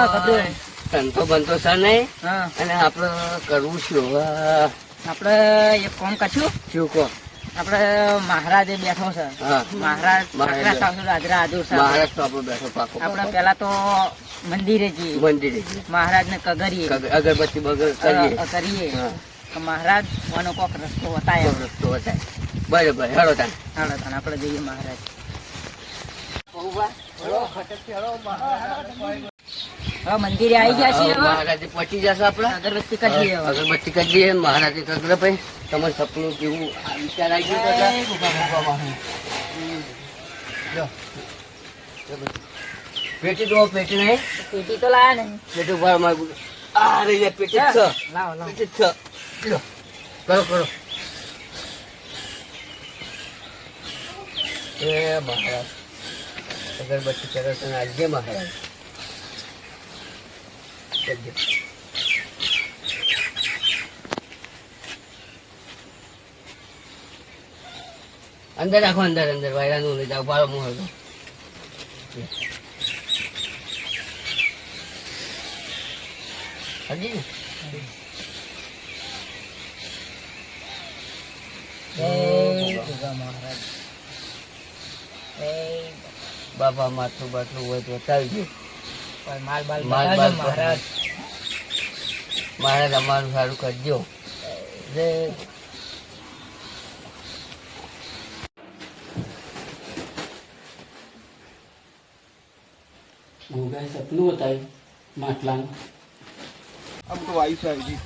હાલો કદું ધંધો બંધો છે નહીં. અને આપણે કરવું શું હવે? આપણે એક કોમ કરશું. શું કહો આપણે મહારાજે બેઠો છે. મહારાજ મહારાજ. મહારાષ્ટ્ર આપણો બેઠો પાકો. આપણે પેલા તો મંદિરે જઈએ. મંદિરે મહારાજ ને કગરીએ. અગ- અગરબત્તી બગર કરીએ. કરીએ. તો મહારાજ મને કોક રસ્તો બતાય તો રસ્તો બતાય. બરોબર હેડો તાન. હેડો તાન આપણે જઈએ મહારાજ. હવે મંદિરે આવી ગયા છે મહારાજે પહોંચી જશે આપણે? અગરબત્તી કરીએ અગરબત્તી કરી દઈએ મહારાજે કગરે ભાઈ તમારે સપનું કેવું? વિચાર આવી ગયો. પેટી દો પેટી નહીં. પેટી તો લાયા ને પેટી ઊભા મારું આ રહી પેટી છ. લાવો લાવો. પેટી છ. લો. કરો કરો. એ મહારાજ. અગરબત્તી કરે છે ને આજે મહારાજ. કરજો. અંદર રાખો અંદર અંદર. વાયરાનું લઈ જાઓ બાળો મોહ હજી બાપા માથું બાથું હોય તો ચાલજો માલ બાલ માલ બાલ મહારાજ. મહારાજ તમારું સારું કરજો જય ગોગાએ સપનું બતાવ્યું માટલાનું આમ તો વાયુ સાહેબ જી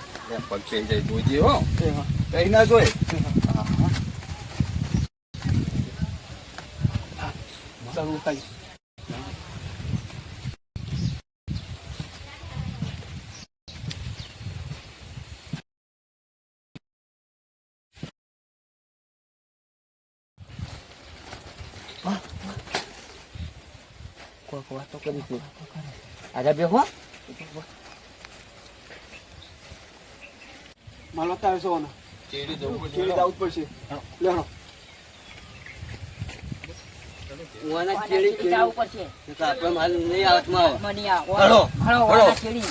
પગ છે જાય હો કઈ ના જોઈ ચાલુ થાય કોઈક વાતો કરી છે આજે બેહો માલો તારે સોના ચેડી જવું પડશે ચેડી જવું પડશે લેણો કોને ચેડી જાવું પડશે ચેડી આપણે માલ નહીં આવતમાં આવે મની આ હળો, હળો હળો. ચેડી